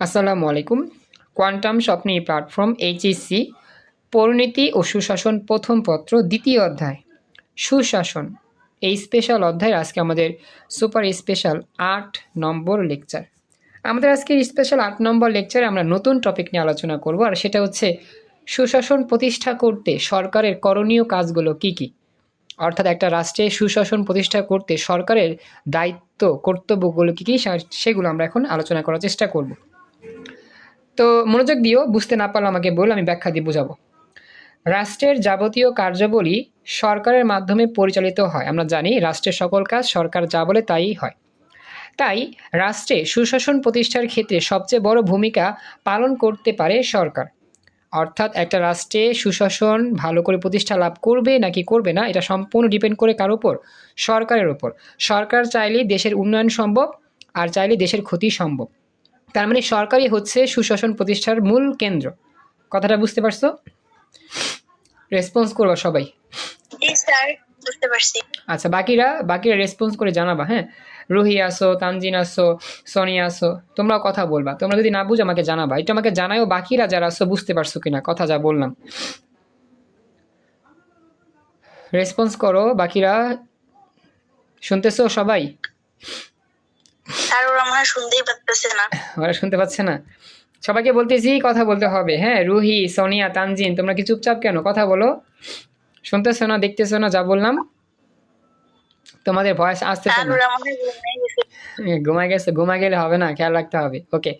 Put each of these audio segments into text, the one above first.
আসসালামু আলাইকুম quantum স্বপ্নী platform, HSC, পরিণতি ও সুশাসন প্রথম পত্র, দ্বিতীয় অধ্যায়। সুশাসন, এই স্পেশাল অধ্যায়ের আজকে আমাদের সুপার স্পেশাল আট নম্বর লেকচার আমাদের আজকে স্পেশাল আট নম্বর লেকচারে আমরা নতুন টপিক নিয়ে আলোচনা করব, আর সেটা হচ্ছে সুশাসন প্রতিষ্ঠা করতে সরকারের করণীয় কাজগুলো কি কি? অর্থাৎ একটা রাষ্ট্রে সুশাসন প্রতিষ্ঠা করতে সরকারের দায়িত্ব, কর্তব্যগুলো কী কী সেগুলো আমরা এখন আলোচনা করার চেষ্টা করব। তো মনোযোগ দিও, বুঝতে না পারলে আমাকে বল, আমি ব্যাখ্যা দিয়ে বোঝাবো। রাষ্ট্রের যাবতীয় কার্যাবলী সরকারের মাধ্যমে পরিচালিত হয়। আমরা জানি রাষ্ট্রের সকল কাজ সরকার যা বলে তাই হয়। তাই রাষ্ট্রে সুশাসন প্রতিষ্ঠার ক্ষেত্রে সবচেয়ে বড় ভূমিকা পালন করতে পারে সরকার। অর্থাৎ একটা রাষ্ট্রে সুশাসন ভালো করে প্রতিষ্ঠা লাভ করবে নাকি করবে না, এটা সম্পূর্ণ ডিপেন্ড করে কার উপর? সরকারের উপর। সরকার চাইলেই দেশের উন্নয়ন সম্ভব, আর চাইলে দেশের ক্ষতি সম্ভব। তার মানে সরকারই হচ্ছে সুশাসন প্রতিষ্ঠার মূল কেন্দ্র। কথাটা বুঝতে পারছ? রেসপন্স করবা সবাই। জি বুঝতে পারছি। আচ্ছা বাকিরা বাকিরা রেসপন্স করে জানাবা হ্যাঁ? রুহি আসো তানজিন আসো সোনিয়া আসো তোমরাও কথা বলবা। তোমরা যদি না বুঝো আমাকে জানাবা। এটা আমাকে জানাও বাকিরা যারা আসো বুঝতে পারছ কিনা? কথা যা বললাম। রেসপন্স করো বাকিরা। শুনতেছো সবাই? ওরা মনে শুনতেই পারতেছে না। ওরা শুনতে পাচ্ছে না। সবাইকে বলতেছি কথা বলতে হবে। হ্যাঁ রুহি সোনিয়া তানজিন তোমরা কি চুপচাপ কেন? কথা বলো। শুনতেছো না দেখতেছো না যা বললাম। তোমাদের ভয়েস আসতেছে স্যার না ঘুমিয়ে গেছে। ঘুমায় গেছে ঘুমা গেলে হবে না খেয়াল রাখতে হবে। ওকে।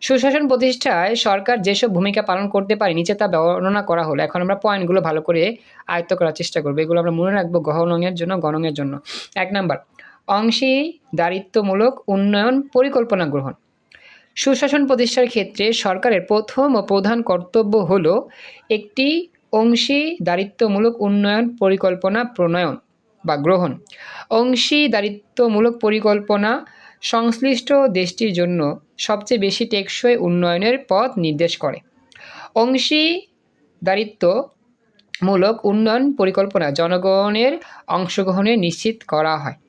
সুশাসন প্রতিষ্ঠায় সরকার যেসব ভূমিকা পালন করতে পারে নিচে তা বর্ণনা করা হলো। এখন আমরা পয়েন্টগুলো ভালো করে আয়ত্ত করার চেষ্টা করব। এগুলো আমরা মনে রাখব গহনঙের জন্য গণঙের জন্য। এক নাম্বার অংশীদারিত্বমূলক উন্নয়ন পরিকল্পনা গ্রহণ। সুশাসন প্রতিষ্ঠার ক্ষেত্রে সরকারের প্রথম ও প্রধান কর্তব্য হল একটি অংশীদারিত্বমূলক উন্নয়ন পরিকল্পনা প্রণয়ন বা গ্রহণ। অংশীদারিত্বমূলক পরিকল্পনা সংশ্লিষ্ট দেশটির জন্য সবচেয়ে বেশি টেকসই উন্নয়নের পথ নির্দেশ করে। অংশীদারিত্বমূলক উন্নয়ন পরিকল্পনা জনগণের অংশগ্রহণে নিশ্চিত করা হয়।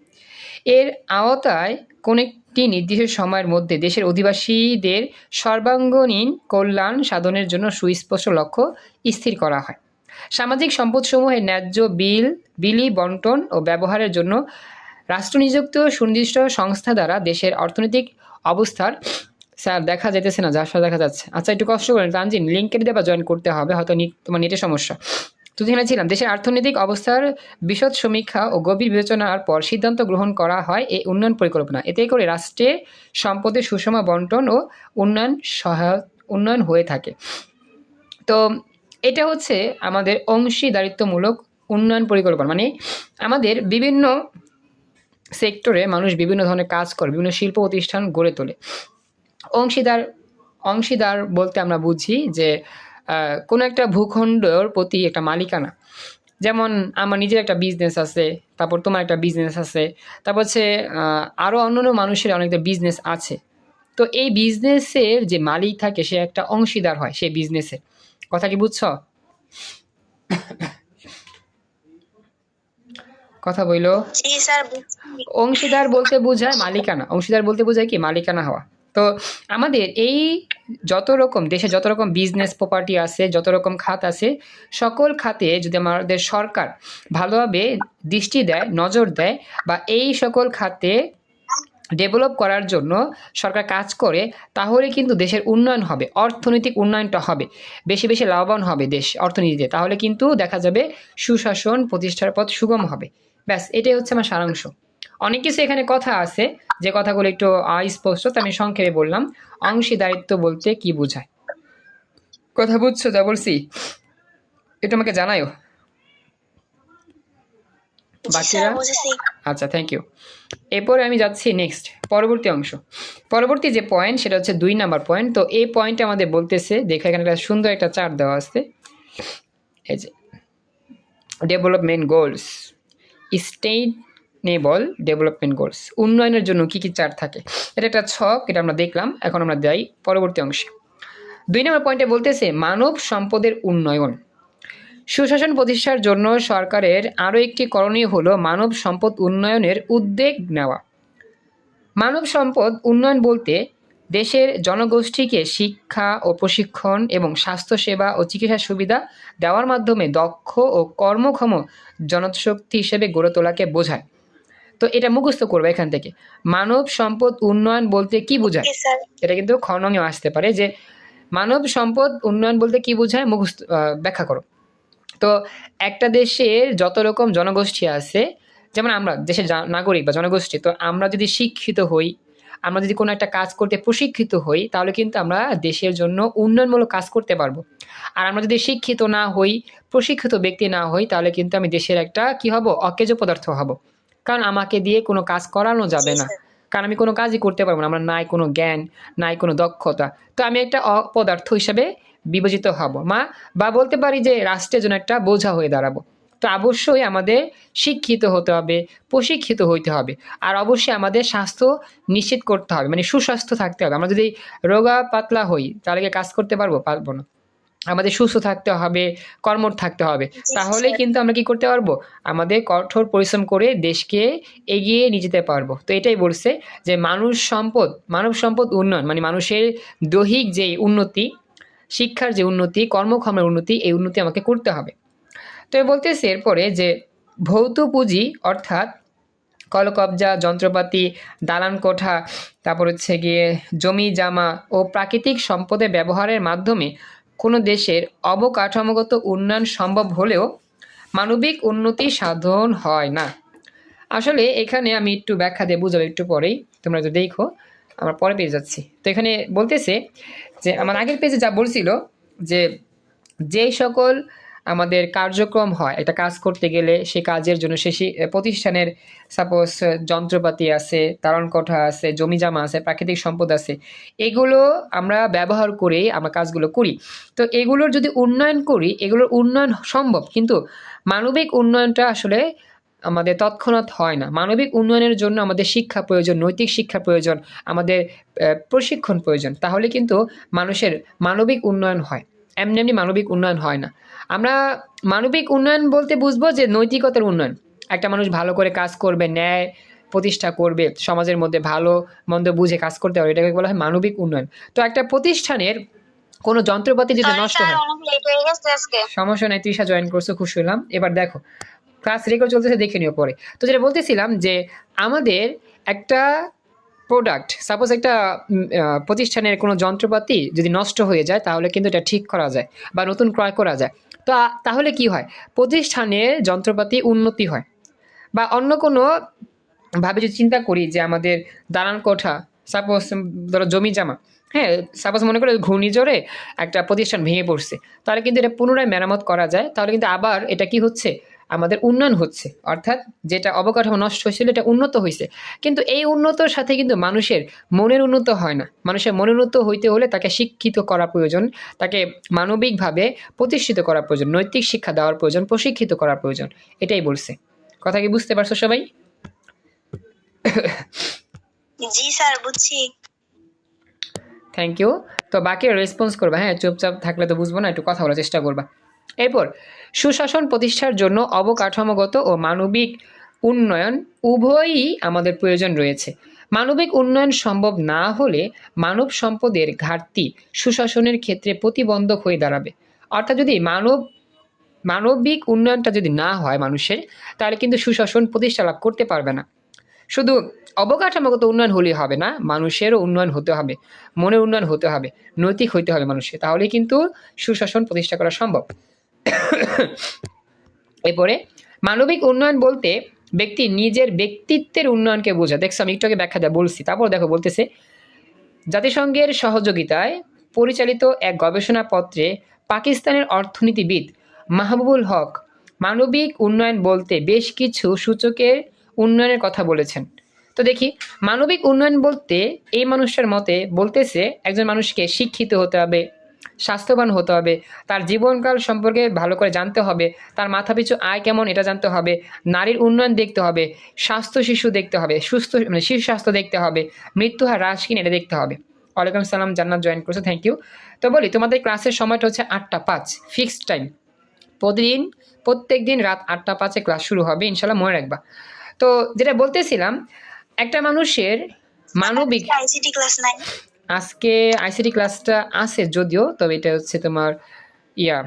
এর আওতায় কোন একটি নির্দিষ্ট সময়ের মধ্যে দেশের অধিবাসীদের সর্বাঙ্গীন কল্যাণ সাধনের জন্য সুস্পষ্ট লক্ষ্য স্থির করা হয়। সামাজিক সম্পদসমূহের ন্যায্য বিল, বিলি, বন্টন ও ব্যবহারের জন্য রাষ্ট্রনিযুক্ত সুনির্দিষ্ট সংস্থা দ্বারা দেশের অর্থনৈতিক অবস্থার, স্যার, দেখা যেতেছে না সাথে দেখা যাচ্ছে। আচ্ছা একটু কষ্ট করেন, তানজিন লিঙ্ক কেটে দেবা জয়েন করতে হবে, হয়তো তোমার নেটের সমস্যা। তো যেখানে ছিলাম দেশের অর্থনৈতিক অবস্থার বিশদ সমীক্ষা ও গভীর বিবেচনার পর সিদ্ধান্ত গ্রহণ করা হয় এই উন্নয়ন পরিকল্পনা। এতে করে রাষ্ট্রে সম্পদের সুষম বন্টন ও উন্নয়ন সহায়ক উন্নয়ন হয়ে থাকে। তো এটা হচ্ছে আমাদের অংশীদারিত্বমূলক উন্নয়ন পরিকল্পনা। মানে আমাদের বিভিন্ন সেক্টরে মানুষ বিভিন্ন ধরনের কাজ করে, বিভিন্ন শিল্প প্রতিষ্ঠান গড়ে তোলে। অংশীদার অংশীদার বলতে আমরা বুঝি যে কোনো একটা ভূখণ্ডর প্রতি একটা মালিকানা। যেমন আমার নিজের একটা বিজনেস আছে তারপর তোমার একটা বিজনেস আছে তারপর হচ্ছে আরও অন্যান্য মানুষের অনেকটা বিজনেস আছে। তো এই বিজনেসের যে মালিক থাকে সে একটা অংশীদার হয় সেই বিজনেসে কথা কি বুঝছ? কথা বইলো? স্যার অংশীদার বলতে বোঝায় মালিকানা। অংশীদার বলতে বোঝায় কি? মালিকানা হওয়া। তো আমাদের এই যত রকম দেশে যত রকম বিজনেস প্রপার্টি আছে, যত রকম খাত আছে, সকল খাতে যদি আমাদের সরকার ভালোভাবে দৃষ্টি দেয়, নজর দেয় বা এই সকল খাতে ডেভেলপ করার জন্য সরকার কাজ করে, তাহলে কিন্তু দেশের উন্নয়ন হবে, অর্থনৈতিক উন্নয়নটা হবে, বেশি বেশি লাভবান হবে দেশ অর্থনীতিতে, তাহলে কিন্তু দেখা যাবে সুশাসন প্রতিষ্ঠার পথ সুগম হবে। ব্যাস, এটাই হচ্ছে আমার সারাংশ। অনেক কিছু এখানে কথা আছে যে কথাগুলো একটু অস্পষ্ট তো আমি সংক্ষেপে বললাম। অংশীদারিত্ব বলতে কি বোঝায়? কথা বুঝছ যা বলছি। এটা আমাকে জানায়ও। জি বাকিরা আচ্ছা থ্যাংক ইউ এরপরে আমি যাচ্ছি নেক্সট পরবর্তী অংশ। পরবর্তী যে পয়েন্ট সেটা হচ্ছে দুই নাম্বার পয়েন্ট তো এই পয়েন্টে আমাদের বলতেছে দেখো এখানে একটা সুন্দর একটা চার্ট দেওয়া আছে। এই যে development goals sustainable development goals উন্নয়নের জন্য কী কী চার্ট থাকে? এটা একটা ছক, এটা আমরা দেখলাম, এখন আমরা যাই পরবর্তী অংশে। দুই নম্বর পয়েন্টে বলতেছে মানব সম্পদের উন্নয়ন। সুশাসন প্রতিষ্ঠার জন্য সরকারের আরও একটি করণীয় হলো মানব সম্পদ উন্নয়নের উদ্যোগ নেওয়া। মানব সম্পদ উন্নয়ন বলতে দেশের জনগোষ্ঠীকে শিক্ষা ও প্রশিক্ষণ এবং স্বাস্থ্যসেবা ও চিকিৎসা সুবিধা দেওয়ার মাধ্যমে দক্ষ ও কর্মক্ষম জনশক্তি হিসেবে গড়ে তোলাকে বোঝায়। তো এটা মুখস্থ করবে এখান থেকে। মানব সম্পদ উন্নয়ন বলতে কি বোঝায়? এটা কিন্তু খনঙেও আসতে পারে যে মানব সম্পদ উন্নয়ন বলতে কি বোঝায় মুখস্থ ব্যাখ্যা করো। তো একটা দেশের যত রকম জনগোষ্ঠী আছে যেমন আমরা দেশের নাগরিক বা জনগোষ্ঠী তো আমরা যদি শিক্ষিত হই আমরা যদি কোনো একটা কাজ করতে প্রশিক্ষিত হই তাহলে কিন্তু আমরা দেশের জন্য উন্নয়নমূলক কাজ করতে পারব। আর আমরা যদি শিক্ষিত না হই প্রশিক্ষিত ব্যক্তি না হই তাহলে কিন্তু আমি দেশের একটা কি হব? অকেজ পদার্থ হব। কারণ আমাকে দিয়ে কোনো কাজ করানো যাবে না। কারণ আমি কোনো কাজই করতে পারব না। আমার নাই কোনো জ্ঞান নাই কোনো দক্ষতা। তো আমি একটা অপদার্থ হিসাবে বিবেচিত হব। মা বা বলতে পারি যে রাষ্ট্রের জন্য একটা বোঝা হয়ে দাঁড়াবো। তো অবশ্যই আমাদের শিক্ষিত হতে হবে প্রশিক্ষিত হইতে হবে। আর অবশ্যই আমাদের স্বাস্থ্য নিশ্চিত করতে হবে। মানে সুস্বাস্থ্য থাকতে হবে। আমরা যদি রোগা পাতলা হই তাহলে কি কাজ করতে পারব? পারব না। আমাদের সুস্থ থাকতে হবে কর্মঠ থাকতে হবে। জি, তাহলেই কিন্তু আমরা কি করতে পারব? আমাদের কঠোর পরিশ্রম করে দেশকে এগিয়ে নিয়ে যেতে পারব। তো এটাই বলছে যে মানুষ সম্পদ মানব সম্পদ উন্নয়ন মানে মানুষের দৈহিক যে উন্নতি শিক্ষার যে উন্নতি কর্মক্ষমের উন্নতি এই উন্নতি আমাকে করতে হবে। তো এ বলতেছে এরপরে যে ভৌত পুঁজি অর্থাৎ কলকবজা যন্ত্রপাতি দালান কোঠা তারপর হচ্ছে গিয়ে জমি জামা ও প্রাকৃতিক সম্পদের ব্যবহারের মাধ্যমে কোনো দেশের অবকাঠামোগত উন্নয়ন সম্ভব হলেও মানবিক উন্নতি সাধন হয় না। আসলে এখানে আমি একটু ব্যাখ্যা দিয়ে বুঝাবো একটু পরেই। তোমরা যদি দেখো, আমরা পরে পেয়ে যাচ্ছি। তো এখানে বলতেছে যে, আমার আগের পেজে যা বলছিল যে যেই সকল আমাদের কার্যক্রম হয়। একটা কাজ করতে গেলে সেই কাজের জন্য সে সে- প্রতিষ্ঠানের সাপোজ যন্ত্রপাতি আছে তারণ কোঠা আছে, জমি জামা আছে, প্রাকৃতিক সম্পদ আছে, এগুলো আমরা ব্যবহার করে আমরা কাজগুলো করি। তো এগুলোর যদি উন্নয়ন করি, এগুলোর উন্নয়ন সম্ভব, কিন্তু মানবিক উন্নয়নটা আসলে আমাদের তৎক্ষণাৎ হয় না। মানবিক উন্নয়নের জন্য আমাদের শিক্ষা প্রয়োজন, নৈতিক শিক্ষা প্রয়োজন, আমাদের প্রশিক্ষণ প্রয়োজন। তাহলে কিন্তু মানুষের মানবিক উন্নয়ন হয়। এমনি এমনি মানবিক উন্নয়ন হয় না। আমরা মানবিক উন্নয়ন বলতে বুঝব যে নৈতিকতার উন্নয়ন। একটা মানুষ ভালো করে কাজ করবে ন্যায় প্রতিষ্ঠা করবে সমাজের মধ্যে ভালো মন্দ বুঝে কাজ করতে হবে এটাকে বলা হয় মানবিক উন্নয়ন। তো একটা প্রতিষ্ঠানের কোনো যন্ত্রপাতি যদি নষ্ট হয় সমস্যা নাই তৃষা জয়েন করছ খুশি হলাম এবার দেখো ক্লাস রেকর্ড চলতেছে দেখে নিও পরে। তো যেটা বলতেছিলাম যে আমাদের একটা প্রোডাক্ট সাপোজ একটা প্রতিষ্ঠানের কোনো যন্ত্রপাতি যদি নষ্ট হয়ে যায়, তাহলে কিন্তু এটা ঠিক করা যায় বা নতুন ক্রয় করা যায়। তো তাহলে কি হয়? প্রতিষ্ঠানের যন্ত্রপাতি উন্নতি হয়। বা অন্য কোনো ভাবে যদি চিন্তা করি যে আমাদের দালান কোঠা সাপোজ ধরো জমি জামা হ্যাঁ সাপোজ মনে করো ঘূর্ণিঝড়ে একটা প্রতিষ্ঠান ভেঙে পড়ছে, তাহলে কিন্তু এটা পুনরায় মেরামত করা যায়, তাহলে কিন্তু আবার এটা কি হচ্ছে? আমাদের উন্নয়ন হচ্ছে। অর্থাৎ যেটা অবকাঠামো নষ্ট হয়েছিল এটা উন্নত হয়েছে। কিন্তু এই উন্নতর সাথে কিন্তু মানুষের মনের উন্নত হয় না। মানুষের মনের উন্নত হইতে হলে তাকে শিক্ষিত করা প্রয়োজন তাকে মানবিকভাবে প্রতিষ্ঠিত করা প্রয়োজন নৈতিক শিক্ষা দেওয়ার প্রয়োজন প্রশিক্ষিত করার প্রয়োজন এটাই বলছে। কথা কি বুঝতে পারছ সবাই? জি স্যার বুঝছি। থ্যাংক ইউ তো বাকি রেসপন্স করবা হ্যাঁ চুপচাপ থাকলে তো বুঝব না একটু কথা বলার চেষ্টা করবা। এরপর সুশাসন প্রতিষ্ঠার জন্য অবকাঠামোগত ও মানবিক উন্নয়ন উভয়ই আমাদের প্রয়োজন রয়েছে। মানবিক উন্নয়ন সম্ভব না হলে মানব সম্পদের ঘাটতি সুশাসনের ক্ষেত্রে প্রতিবন্ধক হয়ে দাঁড়াবে। অর্থাৎ যদি মানব, মানবিক উন্নয়নটা যদি না হয় মানুষের, তাহলে কিন্তু সুশাসন প্রতিষ্ঠা লাভ করতে পারবে না। শুধু অবকাঠামোগত উন্নয়ন হলেই হবে না, মানুষেরও উন্নয়ন হতে হবে, মনের উন্নয়ন হতে হবে, নৈতিক হইতে হবে মানুষের। তাহলে কিন্তু সুশাসন প্রতিষ্ঠা করা সম্ভব। এরপরে, মানবিক উন্নয়ন বলতে ব্যক্তি নিজের ব্যক্তিত্বের উন্নয়নকে বোঝা দেখছ, আমি একটু ব্যাখ্যা দেয় বলছি, তারপর দেখো বলতেছে, জাতিসংঘের সহযোগিতায় পরিচালিত এক গবেষণাপত্রে পাকিস্তানের অর্থনীতিবিদ মাহবুবুল হক মানবিক উন্নয়ন বলতে বেশ কিছু সূচকের উন্নয়নের কথা বলেছেন। তো দেখি, মানবিক উন্নয়ন বলতে এই মানুষটার মতে বলতেছে, একজন মানুষকে শিক্ষিত হতে হবে স্বাস্থ্যবান হতে হবে তার জীবনকাল সম্পর্কে ভালো করে জানতে হবে তার মাথাপিছু আয় কেমন এটা জানতে হবে নারীর উন্নয়ন দেখতে হবে স্বাস্থ্য শিশু দেখতে হবে সুস্থ মানে শিশু স্বাস্থ্য দেখতে হবে মৃত্যু হার হ্রাস কিনা এটা দেখতে হবে ওয়ালাইকুম সালাম জান্নাত জয়েন করছ থ্যাংক ইউ তো বলি তোমাদের ক্লাসের সময়টা হচ্ছে আটটা পাঁচ ফিক্সড টাইম প্রতিদিন প্রত্যেক দিন রাত আটটা পাঁচে ক্লাস শুরু হবে ইনশাল্লাহ মনে রাখবা তো যেটা বলতেছিলাম একটা মানুষের মানবিক আজকে আইসিটি ক্লাসটা আছে যদিও তবে এটা হচ্ছে তোমার ইয়া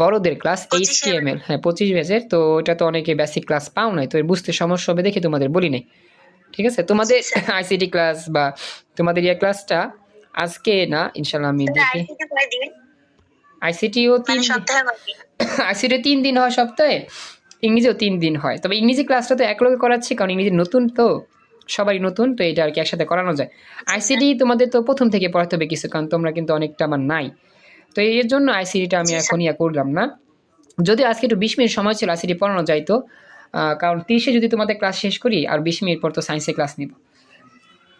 বড়দের class H 25 T M L হ্যাঁ পঁচিশ ব্যাচের তো এটা তো অনেকে বেসিক ক্লাস পাও নাই তো বুঝতে সমস্যা হবে দেখে তোমাদের বলি নাই। ঠিক আছে? তোমাদের আইসিটি ক্লাস বা তোমাদের ইয়া ক্লাসটা আজকে না ইনশাল্লাহ আমি দেখি। আইসিটিও তিন মানে সপ্তাহে আইসিটি তিন দিন হয় সপ্তাহে ইংরেজিও তিন দিন হয়। তবে ইংরেজি ক্লাসটা তো একলগে করাচ্ছি কারণ ইংরেজি নতুন তো। সবাই নতুন তো এটা আর কি একসাথে করানো যায়। আইসিডি তোমাদের তো প্রথম থেকে পড়াতে হবে কিছু কারণ তোমরা কিন্তু অনেকটা আমার নাই। তো এর জন্য আইসিডিটা আমি এখন ইয়া করলাম না। যদি আজকে একটু বিশ মিনিট সময় ছিল আইসিডি পড়ানো যাইতো আহ, কারণ তিরিশে যদি তোমাদের ক্লাস শেষ করি আর বিশ মিনিট পর তো সায়েন্সের ক্লাস নিব।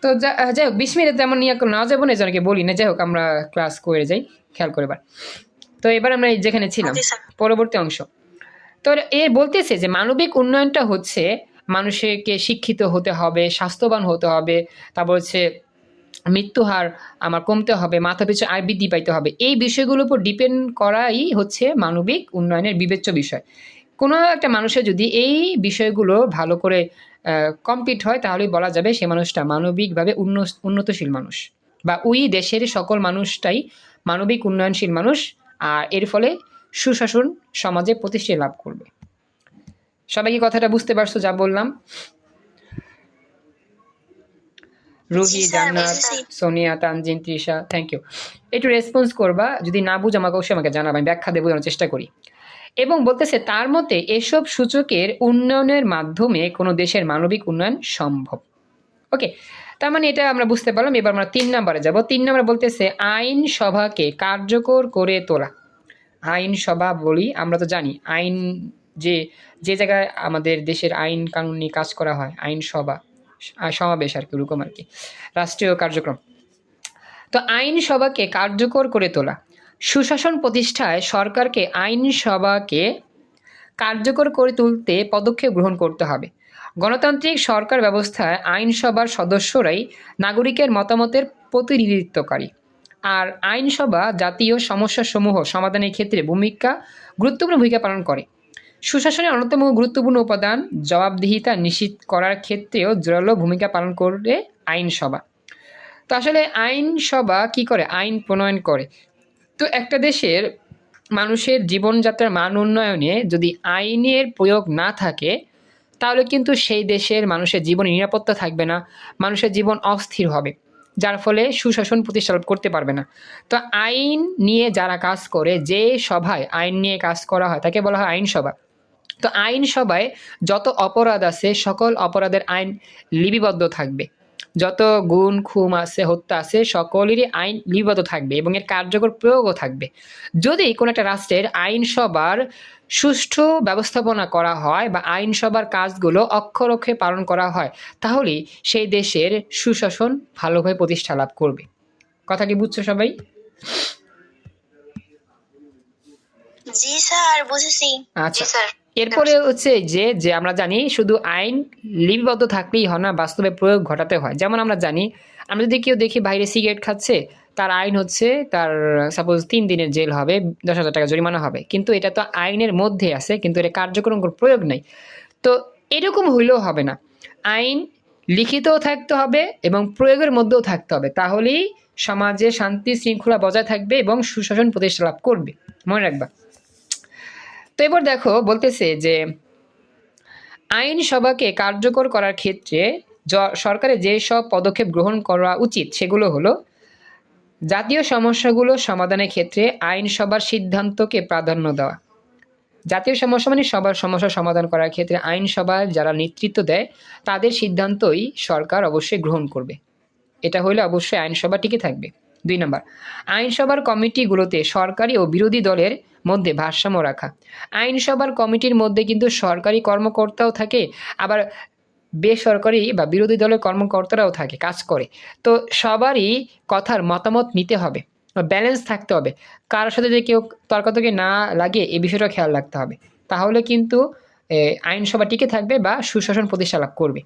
তো যা- যাই হোক বিশ মিনিটে তেমন নিয়ে না যাব না জনকে বলি না। যাই হোক আমরা ক্লাস করে যাই খেয়াল করে এবার। তো এবার আমরা যেখানে ছিলাম পরবর্তী অংশ। তো এ বলতেছে যে মানবিক উন্নয়নটা হচ্ছে মানুষকে শিক্ষিত হতে হবে, স্বাস্থ্যবান হতে হবে। তারপর হচ্ছে মৃত্যু হার আমার কমতে হবে, মাথা পিছু আয় বৃদ্ধি পাইতে হবে। এই বিষয়গুলোর উপর ডিপেন্ড করাই হচ্ছে মানবিক উন্নয়নের বিবেচ্য বিষয়। কোনো একটা মানুষের যদি এই বিষয়গুলো ভালো করে কমপ্লিট হয়, তাহলেই বলা যাবে সে মানুষটা মানবিকভাবে উন্ন- উন্নতশীল মানুষ। বা ওই দেশের সকল মানুষটাই মানবিক উন্নয়নশীল মানুষ, আর এর ফলে সুশাসন সমাজে প্রতিষ্ঠা লাভ করবে। সবাই কি কথাটা বুঝতে পারছ যা বললাম। রুহি জান্নাত সোনিয়া তানজিন তৃষা থ্যাংক ইউ একটু রেসপন্স করবা যদি না বুঝ আমাকে অবশ্যই আমাকে জানাবে আমি ব্যাখ্যা দেবো জানার চেষ্টা করি। এবং বলতেছে তার মতে এসব সূচকের উন্নয়নের মাধ্যমে কোনো দেশের মানবিক উন্নয়ন সম্ভব। ওকে তার মানে এটা আমরা বুঝতে পারলাম এবার আমরা তিন নম্বরে যাব। তিন নম্বরে বলতেছে আইন সভাকে কার্যকর করে তোলা। আইন সভা বলি আমরা তো জানি আইন যে যে জায়গায় আমাদের দেশের আইন কানুন নিয়ে কাজ করা হয়, আইন সভা সমাবেশ আর কি, ওরকম আর কি, রাষ্ট্রীয় কার্যক্রম। তো আইন সভাকে কার্যকর করে তোলা, সুশাসন প্রতিষ্ঠায় সরকারকে আইন সভাকে কার্যকর করে তুলতে পদক্ষেপ গ্রহণ করতে হবে। গণতান্ত্রিক সরকার ব্যবস্থায় আইনসভার সদস্যরাই নাগরিকের মতামতের প্রতিনিধিত্বকারী। আর আইনসভা জাতীয় সমস্যাসমূহ সমাধানের ক্ষেত্রে ভূমিকা, গুরুত্বপূর্ণ ভূমিকা পালন করে। সুশাসনের অন্যতম গুরুত্বপূর্ণ উপাদান জবাবদিহিতা নিশ্চিত করার ক্ষেত্রেও জোরালো ভূমিকা পালন করে আইনসভা। তো আসলে আইনসভা কি করে? আইন প্রণয়ন করে। তো একটা দেশের মানুষের জীবনযাত্রার মান উন্নয়নে যদি আইনের প্রয়োগ না থাকে, তাহলে কিন্তু সেই দেশের মানুষের জীবনে নিরাপত্তা থাকবে না, মানুষের জীবন অস্থির হবে, যার ফলে সুশাসন প্রতিষ্ঠা করতে পারবে না। তো আইন নিয়ে যারা কাজ করে, যে সভায় আইন নিয়ে কাজ করা হয়, তাকে বলা হয় আইনসভা। তো আইন আইনসভায় যত অপরাধ আছে সকল অপরাধের আইন লিপিবদ্ধ থাকবে। যত গুণ খুম আছে হত্যা আছে সকলেরই আইন লিপিবদ্ধ থাকবে এবং এর কার্যকর প্রয়োগও থাকবে। যদি কোনো একটা রাষ্ট্রের আইনসভার সুষ্ঠু ব্যবস্থাপনা করা হয় বা আইনসভার কাজগুলো অক্ষরক্ষে পালন করা হয় তাহলেই সেই দেশের সুশাসন ভালোভাবে প্রতিষ্ঠা লাভ করবে। কথা কি বুঝছ সবাই? জি স্যার বুঝেছি। আচ্ছা। স্যার। এরপরে হচ্ছে যে যে আমরা জানি শুধু আইন লিপিবদ্ধ থাকলেই হয় না বাস্তবে প্রয়োগ ঘটাতে হয়। যেমন আমরা জানি আমরা যদি কেউ দেখি বাইরে সিগারেট খাচ্ছে তার আইন হচ্ছে তার সাপোজ তিন দিনের জেল হবে দশ হাজার টাকা জরিমানা হবে। কিন্তু এটা তো আইনের মধ্যে আছে কিন্তু এটা কার্যক্রম কোনো প্রয়োগ নেই। তো এরকম হইলেও হবে না। আইন লিখিতও থাকতে হবে এবং প্রয়োগের মধ্যেও থাকতে হবে। তাহলেই সমাজে শান্তি শৃঙ্খলা বজায় থাকবে এবং সুশাসন প্রতিষ্ঠা লাভ করবে। মনে রাখবা। এবার দেখো বলতেছে যে আইনসভাকে কার্যকর করার ক্ষেত্রে সরকারের যে সব পদক্ষেপ গ্রহণ করা উচিত, সেগুলো হলো জাতীয় সমস্যাগুলো সমাধানের ক্ষেত্রে আইনসভার সিদ্ধান্তকে প্রাধান্য দেওয়া। জাতীয় সমস্যা মানে সবার সমস্যা সমাধান করার ক্ষেত্রে আইনসভার যারা নেতৃত্ব দেয়, তাদের সিদ্ধান্তই সরকার অবশ্যই গ্রহণ করবে। এটা হলে অবশ্যই আইনসভা টিকে থাকবে। দুই নম্বর, আইনসভার কমিটিগুলোতে সরকারি ও বিরোধী দলের মধ্যে ভারসাম্য রাখা। আইনসভার কমিটির মধ্যে কিন্তু সরকারি কর্মকর্তাও থাকে, আবার বেসরকারি বা বিরোধী দলের কর্মকর্তারাও থাকে, কাজ করে। তো সবারই কথার মতামত নিতে হবে ব্যালেন্স থাকতে হবে। কারোর সাথে যে কেউ তর্কাতর্কি না লাগে এই বিষয়টা খেয়াল রাখতে হবে। তাহলে কিন্তু আইনসভা টিকে থাকবে বা সুশাসন প্রতিষ্ঠা লাভ করবে।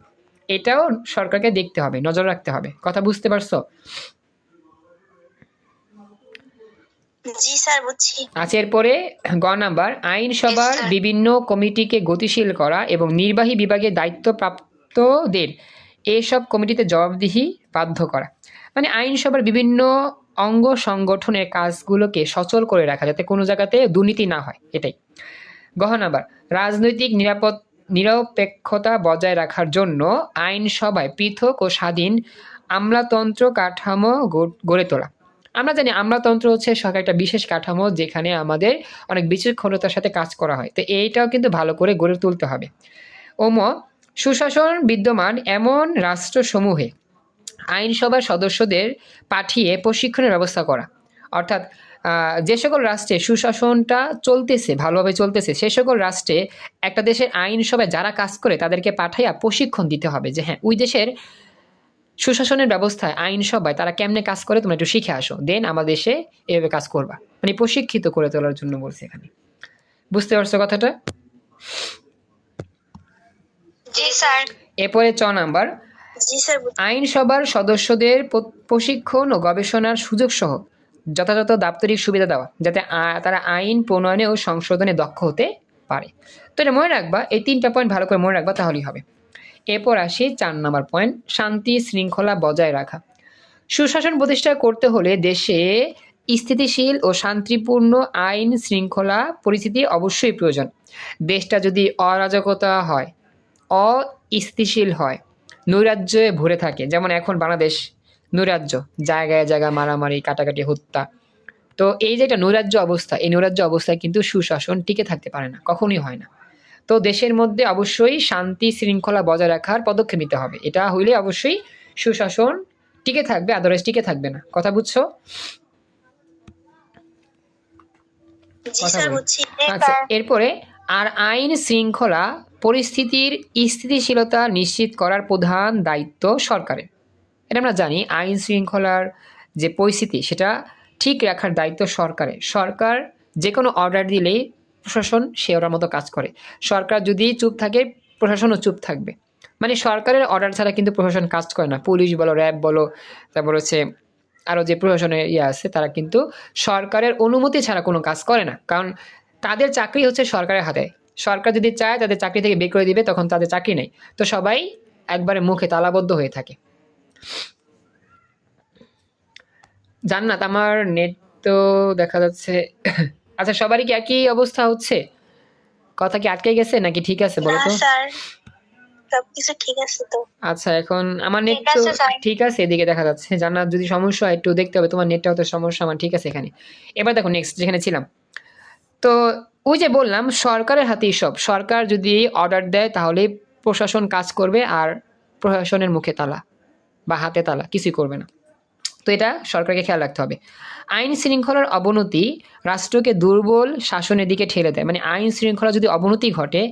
এটাও সরকারকে দেখতে হবে, নজর রাখতে হবে। কথা বুঝতে পারছ? জি স্যার বুঝছি। আচ্ছা এরপরে গ নাম্বার আইনসভার বিভিন্ন কমিটিকে গতিশীল করা এবং নির্বাহী বিভাগের দায়িত্বপ্রাপ্তদের এসব কমিটিতে জবাবদিহি বাধ্য করা। মানে আইনসভার বিভিন্ন অঙ্গ সংগঠনের কাজগুলোকে সচল করে রাখা যাতে কোনো জায়গাতে দুর্নীতি না হয় এটাই। গহ নাম্বার রাজনৈতিক নিরাপদ নিরপেক্ষতা বজায় রাখার জন্য আইনসভায় পৃথক ও স্বাধীন আমলাতন্ত্র কাঠামো গড়ে তোলা। আমরা জানি আমলাতন্ত্র হচ্ছে সরকার একটা বিশেষ কাঠামো যেখানে আমাদের অনেক বিচক্ষণতার সাথে কাজ করা হয়। তো এইটাও কিন্তু ভালো করে গড়ে তুলতে হবে। ওম সুশাসন বিদ্যমান এমন রাষ্ট্রসমূহে আইনসভার সদস্যদের পাঠিয়ে প্রশিক্ষণের ব্যবস্থা করা। অর্থাৎ যে সকল রাষ্ট্রে সুশাসনটা চলতেছে, ভালোভাবে চলতেছে, সে সকল রাষ্ট্রে একটা দেশের আইনসভায় যারা কাজ করে তাদেরকে পাঠাইয়া প্রশিক্ষণ দিতে হবে যে হ্যাঁ ওই দেশের সুশাসনের ব্যবস্থায় আইনসভায় তারা কেমনে কাজ করে তোমরা একটু শিখে আসো। দেন আমাদের দেশে এভাবে কাজ করবা। মানে প্রশিক্ষিত করে তোলার জন্য বলছে এখানে। বুঝতে পারছ কথাটা? জি এরপরে চ নাম্বার। আইনসভার সদস্যদের প্রশিক্ষণ ও গবেষণার সুযোগ সহ যথাযথ দাপ্তরিক সুবিধা দেওয়া যাতে তারা আইন প্রণয়নে ও সংশোধনে দক্ষ হতে পারে। তো এটা মনে রাখবা এই তিনটা পয়েন্ট ভালো করে মনে রাখবা তাহলেই হবে। এরপর আসি চার নম্বর পয়েন্ট শান্তি শৃঙ্খলা বজায় রাখা। সুশাসন প্রতিষ্ঠা করতে হলে দেশে স্থিতিশীল ও শান্তিপূর্ণ আইন শৃঙ্খলা পরিস্থিতি অবশ্যই প্রয়োজন। দেশটা যদি অরাজকতা হয়, অস্থিতিশীল হয়, নৈরাজ্যে ভরে থাকে, যেমন এখন বাংলাদেশ নৈরাজ্য, জায়গায় জায়গায় মারামারি, কাটাকাটি, হত্যা। তো এই যে একটা নৈরাজ্য অবস্থা, এই নৈরাজ্য অবস্থায় কিন্তু সুশাসন টিকে থাকতে পারে না, কখনোই হয় না। তো দেশের মধ্যে অবশ্যই শান্তি শৃঙ্খলা বজায় রাখার পদক্ষেপ নিতে হবে। এটা হইলে অবশ্যই সুশাসন টিকে থাকবে আদারওয়াইজ টিকে থাকবে না। কথা বুঝছ? আচ্ছা এরপরে আর আইন শৃঙ্খলা পরিস্থিতির স্থিতিশীলতা নিশ্চিত করার প্রধান দায়িত্ব সরকারের। এটা আমরা জানি আইন শৃঙ্খলার যে পরিস্থিতি সেটা ঠিক রাখার দায়িত্ব সরকারের। সরকার যে কোনো অর্ডার দিলেই প্রশাসন সে ওটার মতো কাজ করে। সরকার যদি চুপ থাকে, প্রশাসনও চুপ থাকবে। মানে সরকারের অর্ডার ছাড়া কিন্তু প্রশাসন কাজ করে না। পুলিশ বলো র্যাব বলো, তারপর হচ্ছে আরও যে প্রশাসনের ইয়ে আছে, তারা কিন্তু সরকারের অনুমতি ছাড়া কোনো কাজ করে না। কারণ তাদের চাকরি হচ্ছে সরকারের হাতে। সরকার যদি চায়, তাদের চাকরি থেকে বের করে দিবে, তখন তাদের চাকরি নেই। তো সবাই একবারে মুখে তালাবদ্ধ হয়ে থাকে। জান্নাত, আমার নেট তো দেখা যাচ্ছে আচ্ছা সবারই কি একই অবস্থা হচ্ছে? কথা কি আটকে গেছে নাকি ঠিক আছে বলো তো? সবকিছু ঠিক আছে তো। আচ্ছা এখন আমার নেট তো ঠিক আছে এদিকে দেখা যাচ্ছে। জান্নাত যদি সমস্যা একটু দেখতে হবে তোমার নেটটাও তো সমস্যা আমার ঠিক আছে এখানে। এবার দেখো নেক্সট যেখানে ছিলাম। তো ওই যে বললাম সরকারের হাতেই সব। সরকার যদি অর্ডার দেয় তাহলে প্রশাসন কাজ করবে আর প্রশাসনের মুখে তালা বা হাতে তালা কিছুই করবে না। তো এটা সরকারকে খেয়াল রাখতে হবে। আইন শৃঙ্খলার অবনতি রাষ্ট্রকে দুর্বল শাসনের দিকে ঠেলে দেয়। মানে আইন শৃঙ্খলা যদি অবনতি ঘটে,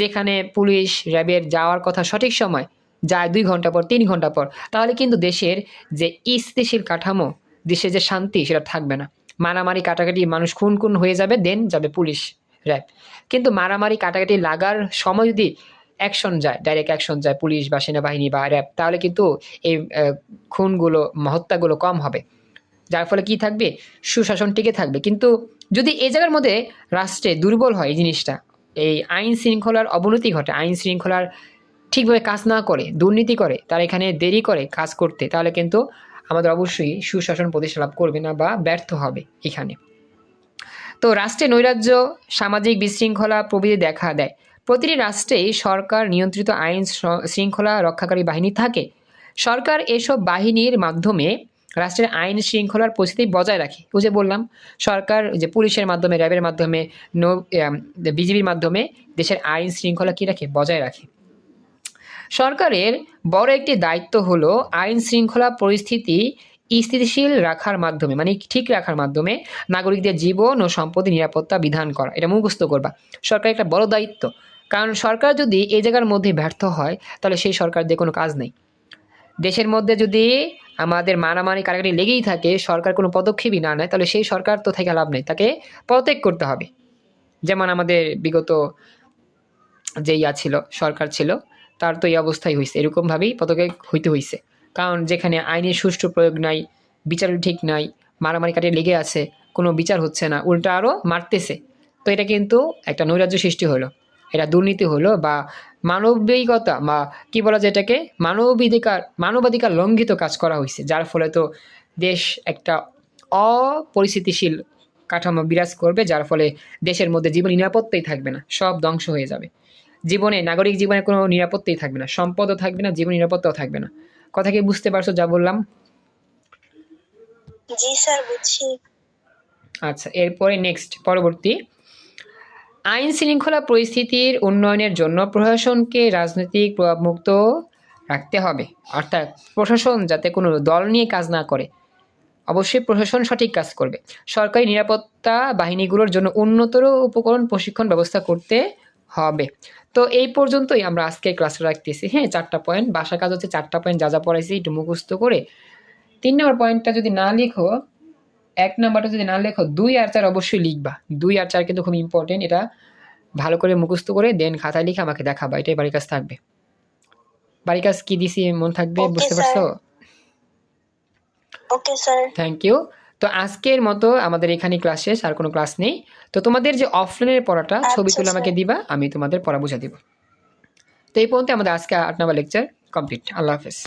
যেখানে পুলিশ, র্যাবের যাওয়ার কথা সঠিক সময় যায় দুই ঘণ্টা পর, তিন ঘণ্টা পর, তাহলে কিন্তু দেশের যে স্থিতিশীল কাঠামো, দেশের যে শান্তি, সেটা থাকবে না। মারামারি কাটাকাটি মানুষ খুন খুন হয়ে যাবে, দেন যাবে পুলিশ, র্যাব। কিন্তু মারামারি কাটাকাটি লাগার সময় যদি অ্যাকশন যায় ডাইরেক্ট অ্যাকশন যায় পুলিশ বা সেনাবাহিনী বা র্যাব তাহলে কিন্তু এই খুনগুলো, হত্যাগুলো কম হবে। যার ফলে কি থাকবে? সুশাসন টিকে থাকবে। কিন্তু যদি এই জায়গার মধ্যে রাষ্ট্রে দুর্বল হয় এই জিনিসটা, এই আইন শৃঙ্খলার অবনতি ঘটে, আইন শৃঙ্খলার ঠিকভাবে কাজ না করে, দুর্নীতি করে, তারা এখানে দেরি করে কাজ করতে, তাহলে কিন্তু আমাদের অবশ্যই সুশাসন প্রতিষ্ঠা লাভ করবে না বা ব্যর্থ হবে এখানে। তো রাষ্ট্রে নৈরাজ্য, সামাজিক বিশৃঙ্খলা প্রভৃতি দেখা দেয়। প্রতিটি রাষ্ট্রেই সরকার নিয়ন্ত্রিত আইন শৃঙ্খলা রক্ষাকারী বাহিনী থাকে। সরকার এসব বাহিনীর মাধ্যমে রাষ্ট্রের আইন শৃঙ্খলার পরিস্থিতি বজায় রাখে। ওই যে বললাম, সরকার যে পুলিশের মাধ্যমে, র্যাবের মাধ্যমে, নৌ বিজিবির মাধ্যমে দেশের আইন শৃঙ্খলা কী রাখে? বজায় রাখে। সরকারের বড় একটি দায়িত্ব হলো আইন শৃঙ্খলা পরিস্থিতি স্থিতিশীল রাখার মাধ্যমে মানে ঠিক রাখার মাধ্যমে নাগরিকদের জীবন ও সম্পত্তি নিরাপত্তা বিধান করা। এটা মুখস্থ করবা। সরকারের একটা বড় দায়িত্ব। কারণ সরকার যদি এই জায়গার মধ্যে ব্যর্থ হয়, তাহলে সেই সরকার দিয়ে কোনো কাজ নেই। দেশের মধ্যে যদি আমাদের মারামারি কারাকারি লেগেই থাকে, সরকার কোনো পদক্ষেপই না নেয়, তাহলে সেই সরকার তো থেকে লাভ নেই। তাকে পদত্যাগ করতে হবে। যেমন আমাদের বিগত যে ইয়া ছিল, সরকার ছিল, তার তো এই অবস্থাই হয়েছে এরকমভাবেই পদত্যাগ হইতে হয়েছে কারণ যেখানে আইনের সুষ্ঠু প্রয়োগ নাই, বিচার ঠিক নাই, মারামারি কাটে লেগে আছে, কোনো বিচার হচ্ছে না, উল্টা আরও মারতেছে। তো এটা কিন্তু একটা নৈরাজ্য সৃষ্টি হলো। এটা দুর্নীতি হলো বা মানবিকতা বা কি বলা যায় এটাকে? মানবাধিকার মানবাধিকার লঙ্ঘিত কাজ করা হয়েছে যার ফলে তো দেশ একটা অপরিস্থিতিশীল কাঠামো বিরাজ করবে যার ফলে দেশের মধ্যে জীবন নিরাপত্তাই থাকবে না সব ধ্বংস হয়ে যাবে। জীবনে নাগরিক জীবনে কোনো নিরাপত্তাই থাকবে না সম্পদও থাকবে না জীবন নিরাপত্তাও থাকবে না। কথা কি বুঝতে পারছ যা বললাম? জি স্যার বুঝছি। আচ্ছা এরপরে নেক্সট পরবর্তী। আইন শৃঙ্খলা পরিস্থিতির উন্নয়নের জন্য প্রশাসনকে রাজনৈতিক প্রভাবমুক্ত রাখতে হবে। অর্থাৎ প্রশাসন যাতে কোনো দল নিয়ে কাজ না করে, অবশ্যই প্রশাসন সঠিক কাজ করবে। সরকারি নিরাপত্তা বাহিনীগুলোর জন্য উন্নতর উপকরণ প্রশিক্ষণ ব্যবস্থা করতে হবে। তো এই পর্যন্তই আমরা আজকে ক্লাসটা রাখতেছি। হ্যাঁ চারটা পয়েন্ট। বাসা কাজ হচ্ছে চারটা পয়েন্ট, যা যা পড়াইছি, একটু মুখস্থ করে। তিন নম্বর পয়েন্টটা যদি না লিখো এক নাম্বারটা যদি না লেখো দুই আর চার অবশ্যই লিখবা। দুই আর চার কিন্তু খুব ইম্পর্টেন্ট এটা ভালো করে মুখস্থ করে দেন খাতায় লিখে আমাকে দেখাবা এটাই বাড়ির কাজ থাকবে। বাড়ির কাজ কি দিছি মন থাকবে বুঝতে পারছ? ওকে স্যার থ্যাংক ইউ তো আজকের মতো আমাদের এখানে ক্লাস শেষ আর কোনো ক্লাস নেই। তো তোমাদের যে অফলাইনের পড়াটা ছবি আচ্ছা, তুলে আমাকে দিবা আমি তোমাদের পড়া বুঝা দিব। তো এই পর্যন্ত আমাদের আজকে আট নম্বর লেকচার কমপ্লিট আল্লাহ হাফেজ।